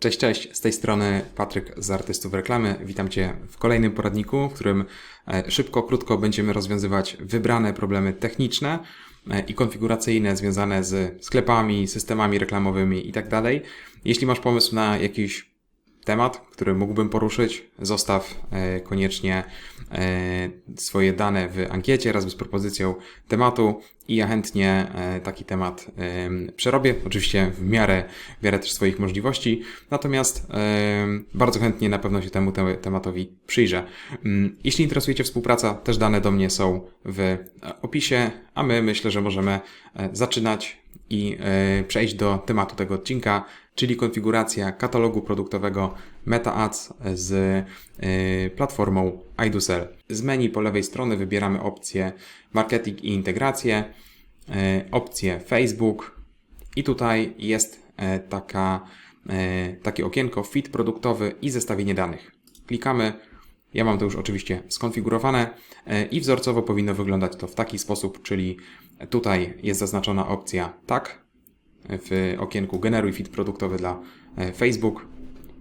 Cześć, cześć, z tej strony Patryk z Artystów Reklamy. Witam Cię w kolejnym poradniku, w którym e, szybko, krótko będziemy rozwiązywać wybrane problemy techniczne e, i konfiguracyjne związane z sklepami, systemami reklamowymi itd. Jeśli masz pomysł na jakiś temat, który mógłbym poruszyć, zostaw e, koniecznie e, swoje dane w ankiecie razem z propozycją tematu i ja chętnie e, taki temat przerobię, oczywiście w miarę, w miarę też swoich możliwości, natomiast bardzo chętnie na pewno się temu te, tematowi przyjrzę. Mm, Jeśli interesujecie współpraca, też dane do mnie są w opisie, a my myślę, że możemy zaczynać i e, przejść do tematu tego odcinka, czyli konfiguracja katalogu produktowego Meta Ads z e, platformą iDoSell. Z menu po lewej strony wybieramy opcję Marketing i integrację, e, opcję Facebook i tutaj jest taka, takie okienko Fit produktowy i zestawienie danych. Klikamy ja mam to już oczywiście skonfigurowane e, i wzorcowo powinno wyglądać to w taki sposób, czyli tutaj jest zaznaczona opcja tak w okienku generuj feed produktowy dla e, Facebook.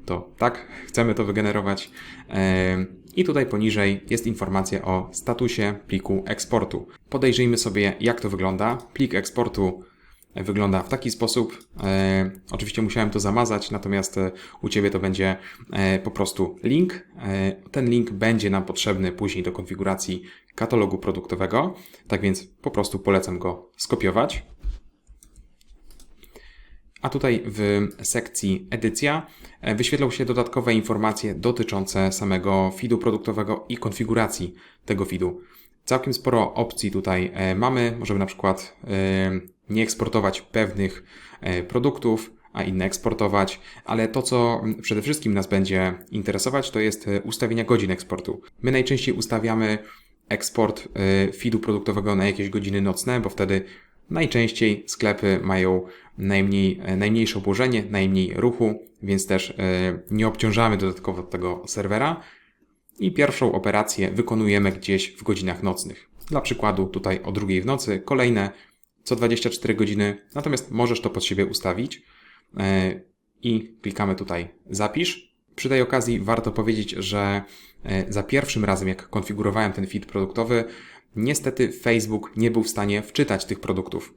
To tak, chcemy to wygenerować. E, I tutaj poniżej jest informacja o statusie pliku eksportu. Podejrzyjmy sobie, jak to wygląda. Plik eksportu wygląda w taki sposób. E, oczywiście musiałem to zamazać, natomiast e, u Ciebie to będzie e, po prostu link. E, ten link będzie nam potrzebny później do konfiguracji katalogu produktowego, tak więc po prostu polecam go skopiować. A tutaj w sekcji edycja e, wyświetlą się dodatkowe informacje dotyczące samego feedu produktowego i konfiguracji tego feedu. Całkiem sporo opcji tutaj e, mamy. Możemy na przykład nie eksportować pewnych e, produktów, a inne eksportować, ale to, co przede wszystkim nas będzie interesować, to jest e, ustawienia godzin eksportu. My najczęściej ustawiamy eksport e, feedu produktowego na jakieś godziny nocne, bo wtedy najczęściej sklepy mają najmniej, najmniejsze obłożenie, najmniej ruchu, więc też nie obciążamy dodatkowo tego serwera. I pierwszą operację wykonujemy gdzieś w godzinach nocnych. Dla przykładu tutaj o drugiej w nocy, kolejne co 24 godziny, natomiast możesz to pod siebie ustawić e, i klikamy tutaj zapisz. Przy tej okazji warto powiedzieć, że e, za pierwszym razem, jak konfigurowałem ten feed produktowy, niestety Facebook nie był w stanie wczytać tych produktów.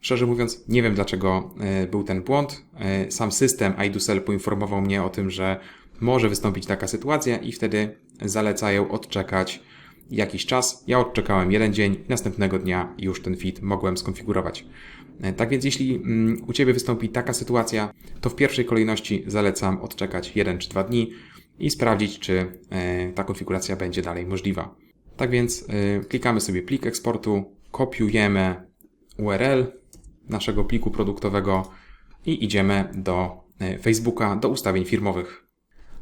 Szczerze mówiąc, nie wiem dlaczego e, był ten błąd. Sam system iDoSell poinformował mnie o tym, że może wystąpić taka sytuacja i wtedy zalecają odczekać jakiś czas. Ja odczekałem jeden dzień następnego dnia już ten feed mogłem skonfigurować. E, Tak więc jeśli mm, u Ciebie wystąpi taka sytuacja, to w pierwszej kolejności zalecam odczekać 1 czy 2 dni i sprawdzić, czy e, ta konfiguracja będzie dalej możliwa. Tak więc e, klikamy sobie plik eksportu, kopiujemy URL naszego pliku produktowego i idziemy do Facebooka, do ustawień firmowych.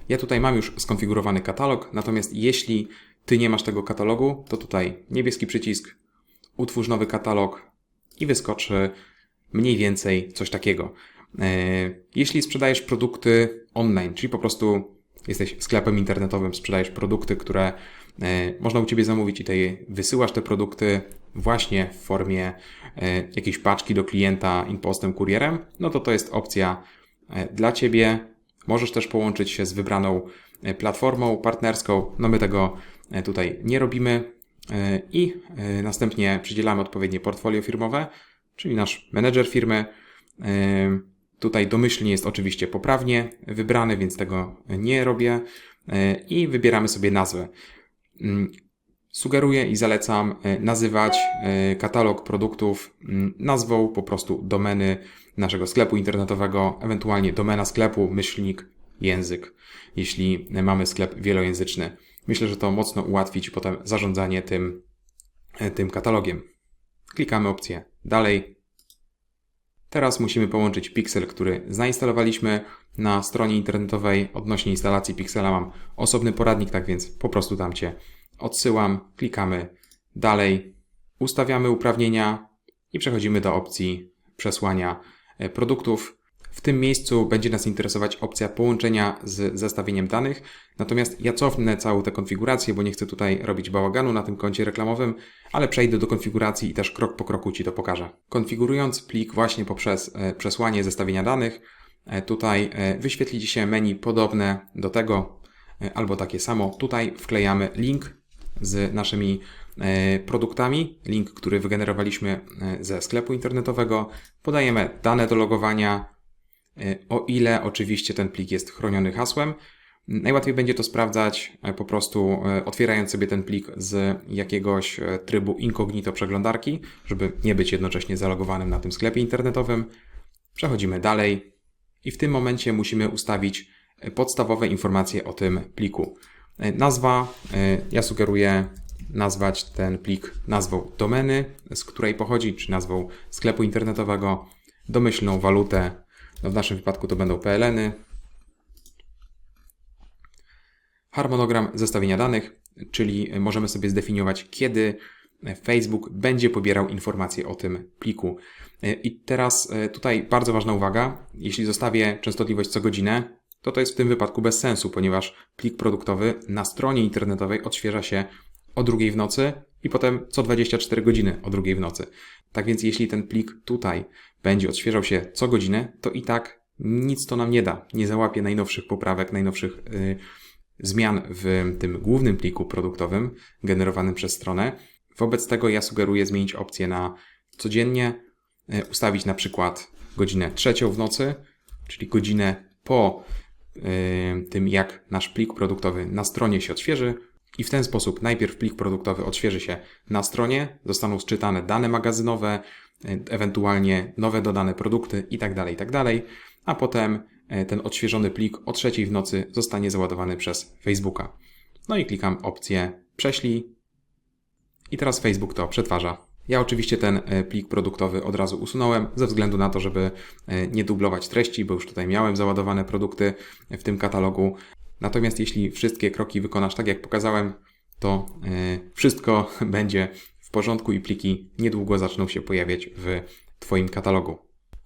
Ja tutaj mam już skonfigurowany katalog, natomiast jeśli Ty nie masz tego katalogu, to tutaj niebieski przycisk, utwórz nowy katalog i wyskoczy mniej więcej coś takiego. E, Jeśli sprzedajesz produkty online, czyli po prostu jesteś sklepem internetowym, sprzedajesz produkty, które e, można u Ciebie zamówić i ty wysyłasz te produkty właśnie w formie e, jakiejś paczki do klienta impostem, kurierem, no to to jest opcja dla Ciebie. Możesz też połączyć się z wybraną platformą partnerską. No my tego tutaj nie robimy e, i e, następnie przydzielamy odpowiednie portfolio firmowe, czyli nasz menedżer firmy. E, Tutaj domyślnie jest oczywiście poprawnie wybrany, więc tego nie robię. E, I wybieramy sobie nazwę. Mm, Sugeruję i zalecam e, nazywać e, katalog produktów mm, nazwą po prostu domeny naszego sklepu internetowego, ewentualnie domena sklepu, myślnik, język, jeśli mamy sklep wielojęzyczny. Myślę, że to mocno ułatwi Ci potem zarządzanie tym, e, tym katalogiem. Klikamy opcję dalej. Teraz musimy połączyć Pixel, który zainstalowaliśmy na stronie internetowej. Odnośnie instalacji Pixela mam osobny poradnik, tak więc po prostu tam Cię odsyłam. Klikamy dalej, ustawiamy uprawnienia i przechodzimy do opcji przesłania e, produktów. W tym miejscu będzie nas interesować opcja połączenia z zestawieniem danych, natomiast ja cofnę całą tę konfigurację, bo nie chcę tutaj robić bałaganu na tym koncie reklamowym, ale przejdę do konfiguracji i też krok po kroku Ci to pokażę. Konfigurując plik właśnie poprzez e, przesłanie zestawienia danych, e, tutaj e, wyświetli Ci się menu podobne do tego, albo takie samo. Tutaj wklejamy link z naszymi produktami, link, który wygenerowaliśmy ze sklepu internetowego. Podajemy dane do logowania, o ile oczywiście ten plik jest chroniony hasłem. Najłatwiej będzie to sprawdzać e, po prostu e, otwierając sobie ten plik z jakiegoś trybu incognito przeglądarki, żeby nie być jednocześnie zalogowanym na tym sklepie internetowym. Przechodzimy dalej i w tym momencie musimy ustawić podstawowe informacje o tym pliku. Nazwa, ja sugeruję nazwać ten plik nazwą domeny, z której pochodzi, czy nazwą sklepu internetowego, domyślną walutę, no w naszym wypadku to będą PLN-y, harmonogram zestawienia danych, czyli możemy sobie zdefiniować, kiedy Facebook będzie pobierał informacje o tym pliku. I teraz e, tutaj bardzo ważna uwaga. Jeśli zostawię częstotliwość co godzinę, to to jest w tym wypadku bez sensu, ponieważ plik produktowy na stronie internetowej odświeża się o drugiej w nocy i potem co 24 godziny o drugiej w nocy. Tak więc jeśli ten plik tutaj będzie odświeżał się co godzinę, to i tak nic to nam nie da. Nie załapie najnowszych poprawek, najnowszych yy, zmian w tym głównym pliku produktowym generowanym przez stronę. Wobec tego ja sugeruję zmienić opcję na codziennie, e, ustawić na przykład godzinę trzecią w nocy, czyli godzinę po e, tym, jak nasz plik produktowy na stronie się odświeży. I w ten sposób najpierw plik produktowy odświeży się na stronie, zostaną sczytane dane magazynowe, ewentualnie nowe dodane produkty itd., itd., a potem e, ten odświeżony plik o trzeciej w nocy zostanie załadowany przez Facebooka. No i klikam opcję prześlij i teraz Facebook to przetwarza. Ja oczywiście ten e, plik produktowy od razu usunąłem, ze względu na to, żeby e, nie dublować treści, bo już tutaj miałem załadowane produkty w tym katalogu. Natomiast jeśli wszystkie kroki wykonasz tak, jak pokazałem, to e, wszystko będzie porządku i pliki niedługo zaczną się pojawiać w Twoim katalogu.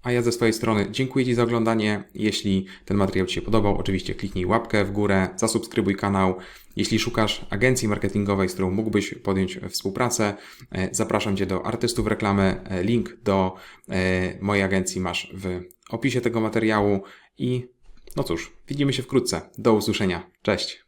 A ja ze swojej strony dziękuję Ci za oglądanie. Jeśli ten materiał Ci się podobał, oczywiście kliknij łapkę w górę, zasubskrybuj kanał. Jeśli szukasz agencji marketingowej, z którą mógłbyś podjąć współpracę, e, zapraszam Cię do artystów reklamy. E, Link do e, mojej agencji masz w opisie tego materiału. I no cóż, widzimy się wkrótce. Do usłyszenia. Cześć.